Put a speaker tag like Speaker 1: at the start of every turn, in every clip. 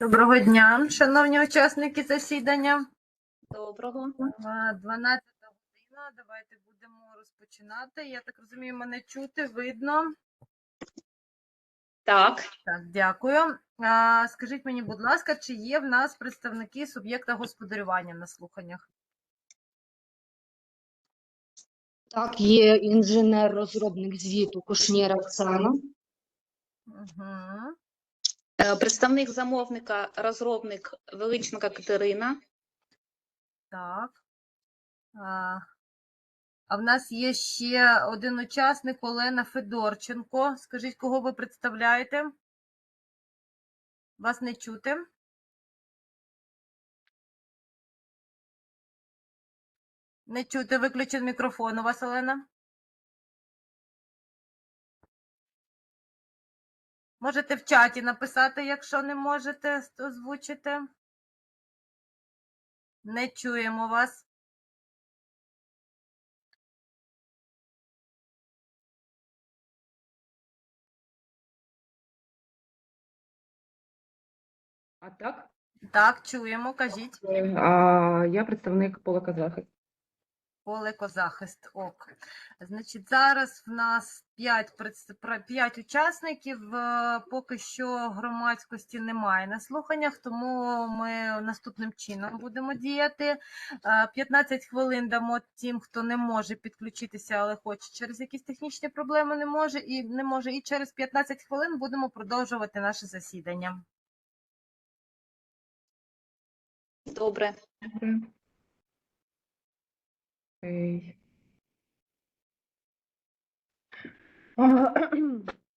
Speaker 1: Доброго дня, шановні учасники засідання.
Speaker 2: Доброго.
Speaker 1: А, 12 година. Давайте будемо розпочинати. Я так розумію, мене чути, видно.
Speaker 2: Так,
Speaker 1: Так, дякую. А, скажіть мені, будь ласка, чи є в нас представники суб'єкта господарювання на слуханнях?
Speaker 3: Так, є інженер-розробник звіту Кушнєр Оксана.
Speaker 1: Угу.
Speaker 2: Е, представник замовника, розробник Величника Катерина.
Speaker 1: Так. А, а в нас є ще один учасник Олена Федорченко. Скажіть, кого ви представляєте? Вас не чути? Не чути, виключен мікрофон у вас, Олена. Можете в чаті написати, якщо не можете озвучити. Не чуємо вас.
Speaker 4: А так,
Speaker 1: Так, чуємо, кажіть.
Speaker 4: Е, а, я представник пола Казахи.
Speaker 1: Поле Козахист. Ок. Значить, зараз в нас 5, 5 учасників. е, Поки що громадськості немає на слуханнях, тому ми наступним чином будемо діяти. Е, 15 хвилин дамо тим, хто не може підключитися, але хоче через якісь технічні проблеми не може і не може. І через 15 хвилин будемо продовжувати наше засідання.
Speaker 2: Добре.
Speaker 4: Добре.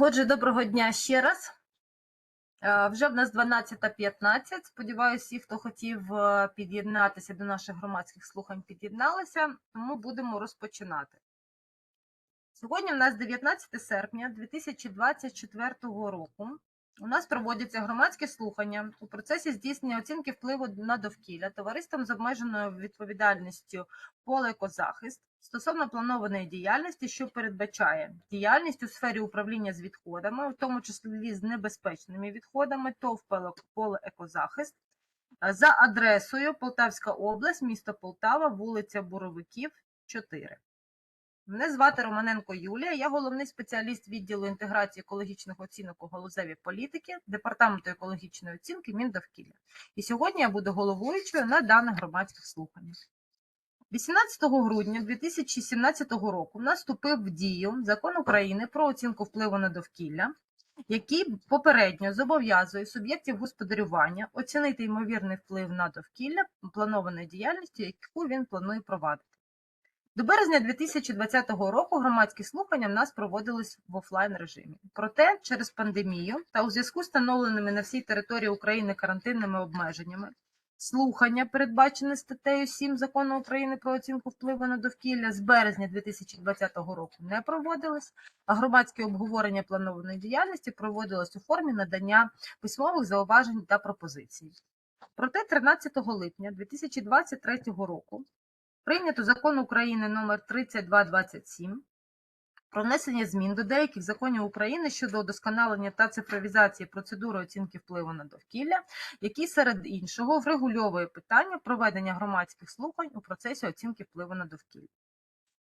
Speaker 1: Отже, доброго дня ще раз. Вже в нас 12.15. Сподіваюся, всі, хто хотів е, під'єднатися до наших громадських слухань, під'єдналися, тому будемо розпочинати. Сьогодні в нас 19 серпня 2024 року. У нас проводяться громадські слухання у процесі здійснення оцінки впливу на довкілля товариством з обмеженою відповідальністю поле екозахист стосовно планованої діяльності, що передбачає діяльність у сфері управління з відходами, у тому числі з небезпечними відходами, ТОВ «Поле- поле екозахист е, за адресою Полтавська область, місто Полтава, вулиця Буровиків, 4. Мене звати Романенко Юлія, я головний спеціаліст відділу інтеграції екологічних оцінок у галузевій політики Департаменту екологічної оцінки Міндовкілля. І сьогодні я буду головуючою на даних громадських слуханнях. 18 грудня 2017 року в нас вступив в дію закон України про оцінку впливу на довкілля, який попередньо зобов'язує суб'єктів господарювання оцінити ймовірний вплив на довкілля планованої діяльності, яку він планує провадити. До березня 2020 року громадські слухання в нас проводились в офлайн режимі. Проте через пандемію та у зв'язку з встановленими на всій території України карантинними обмеженнями слухання, передбачені статтею 7 Закону України про оцінку впливу на довкілля з березня 2020 року не проводились, а громадське обговорення планованої діяльності проводилось у формі надання письмових зауважень та пропозицій. Проте 13 липня 2023 року прийнято закон України номер 3227 про внесення змін до деяких законів України щодо удосконалення та цифровізації процедури оцінки впливу на довкілля, який серед іншого врегульовує питання проведення громадських слухань у процесі оцінки впливу на довкілля.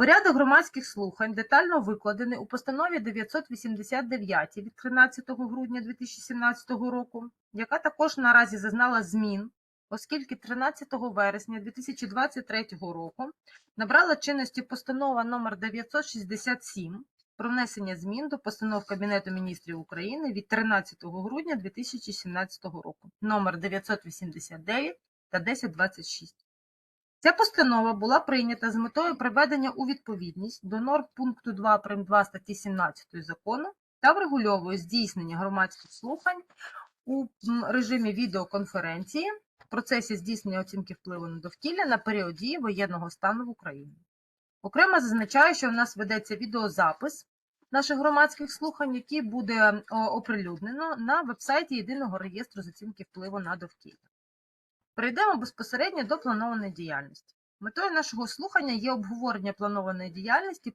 Speaker 1: Порядок громадських слухань детально викладений у постанові 989 від 13 грудня 2017 року, яка також наразі зазнала змін, оскільки 13 вересня 2023 року набрала чинності постанова номер 967 про внесення змін до постанов Кабінету міністрів України від 13 грудня 2017 року номер 989 та 1026. Ця постанова була прийнята з метою приведення у відповідність до норм пункту 2 прим. 2 статті 17 закону та врегульовує здійснення громадських слухань у режимі відеоконференції в процесі здійснення оцінки впливу на довкілля на період дії воєнного стану в Україні. Окремо зазначаю, що у нас ведеться відеозапис наших громадських слухань, який буде оприлюднено на вебсайті Єдиного реєстру з оцінки впливу на довкілля. Перейдемо безпосередньо до планованої діяльності. Метою нашого слухання є обговорення планованої діяльності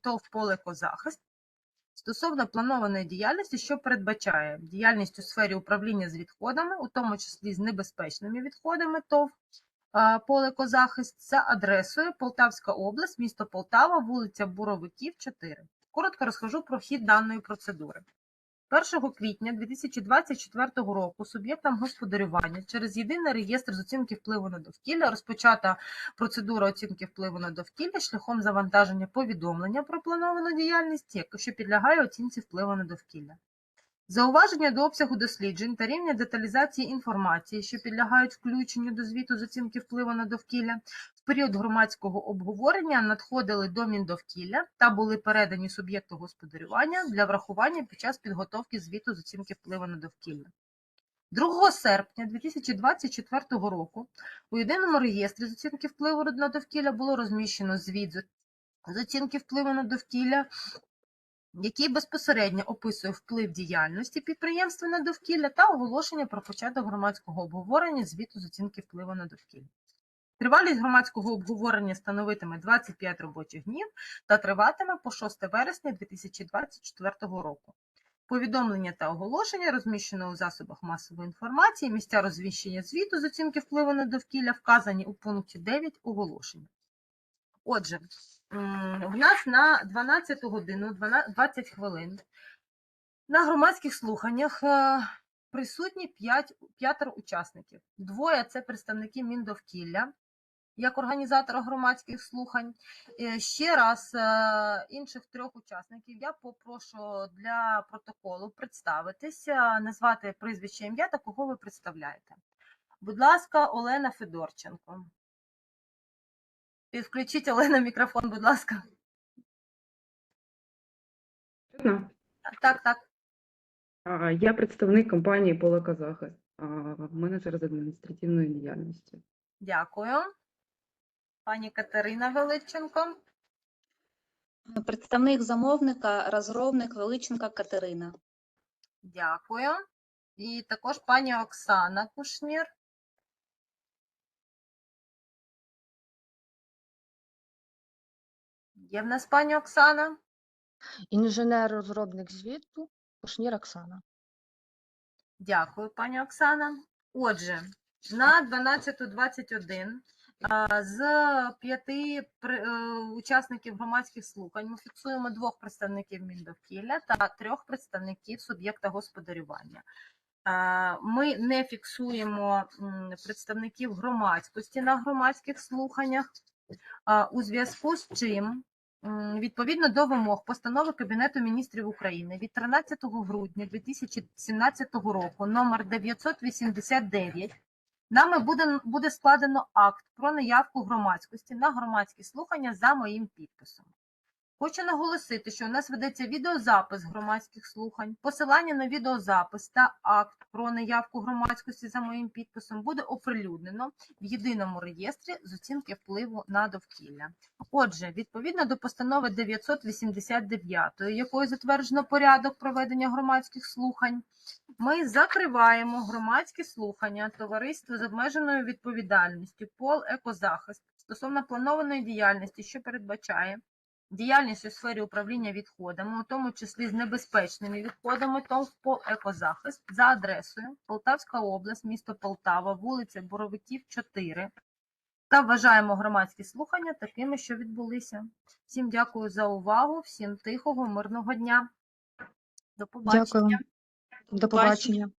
Speaker 1: ТОВ «Поле Екозахист» стосовно планованої діяльності, що передбачає діяльність у сфері управління з відходами, у тому числі з небезпечними відходами ТОВ а, «Поле Екозахист» за адресою Полтавська область, місто Полтава, вулиця Буровиків, 4. Коротко розкажу про хід даної процедури. 1 квітня 2024 року суб'єктам господарювання через єдиний реєстр з оцінки впливу на довкілля розпочата процедура оцінки впливу на довкілля шляхом завантаження повідомлення про плановану діяльність, що підлягає оцінці впливу на довкілля. Зауваження до обсягу досліджень та рівня деталізації інформації, що підлягають включенню до звіту з оцінки впливу на довкілля, в період громадського обговорення надходили до Міндовкілля та були передані суб'єкту господарювання для врахування під час підготовки звіту з оцінки впливу на довкілля. 2 серпня 2024 року у єдиному реєстрі з оцінки впливу на довкілля було розміщено звіт з- оцінки впливу на довкілля, який безпосередньо описує вплив діяльності підприємства на довкілля та оголошення про початок громадського обговорення звіту з оцінки впливу на довкілля. Тривалість громадського обговорення становитиме 25 робочих днів та триватиме по 6 вересня 2024 року. Повідомлення та оголошення розміщено у засобах масової інформації, місця розміщення звіту з оцінки впливу на довкілля вказані у пункті 9 оголошення. Отже, в нас на 12 годину 12 20 хвилин на громадських слуханнях е, присутні 5, п'ятеро учасників. Двоє це представники Міндовкілля як організатора громадських слухань. Е, Ще раз е, інших трьох учасників я попрошу для протоколу представитися, назвати прізвище ім'я та кого ви представляєте. Будь ласка, Олена Федорченко. Підключіть Олена мікрофон, будь ласка.
Speaker 4: Чутно?
Speaker 1: Так, так.
Speaker 4: А, Я представник компанії Полакозахист, а, менеджер з адміністративної діяльності.
Speaker 1: Дякую. Пані Катерина Величенко.
Speaker 2: Представник замовника, розробник Величенка Катерина.
Speaker 1: Дякую. І також пані Оксана Кушнір. Є в нас пані Оксана?
Speaker 3: Інженер-розробник звіту Кушнір Оксана.
Speaker 1: Дякую, пані Оксана. Отже, на 12.21 з п'яти е, учасників громадських слухань ми фіксуємо двох представників Міндовкілля та трьох представників суб'єкта господарювання. Ми не фіксуємо представників громадськості на громадських слуханнях, у зв'язку з чим відповідно до вимог постанови Кабінету міністрів України від 13 грудня 2017 року номер 989 нами буде, буде складено акт про наявку громадськості на громадські слухання за моїм підписом. Хочу наголосити, що у нас ведеться відеозапис громадських слухань. Посилання на відеозапис та акт про наявку громадськості за моїм підписом буде оприлюднено в єдиному реєстрі з оцінки впливу на довкілля. Отже, відповідно до постанови 989, якою затверджено порядок проведення громадських слухань, ми закриваємо громадські слухання товариства з обмеженою відповідальністю Пол Екозахист стосовно планованої діяльності, що передбачає діяльність у сфері управління відходами, у тому числі з небезпечними відходами, ТОВ Екозахист за адресою Полтавська область, місто Полтава, вулиця Боровиків, 4. Та вважаємо громадські слухання такими, що відбулися. Всім дякую за увагу, всім тихого, мирного дня. До побачення.
Speaker 3: Дякую. До побачення.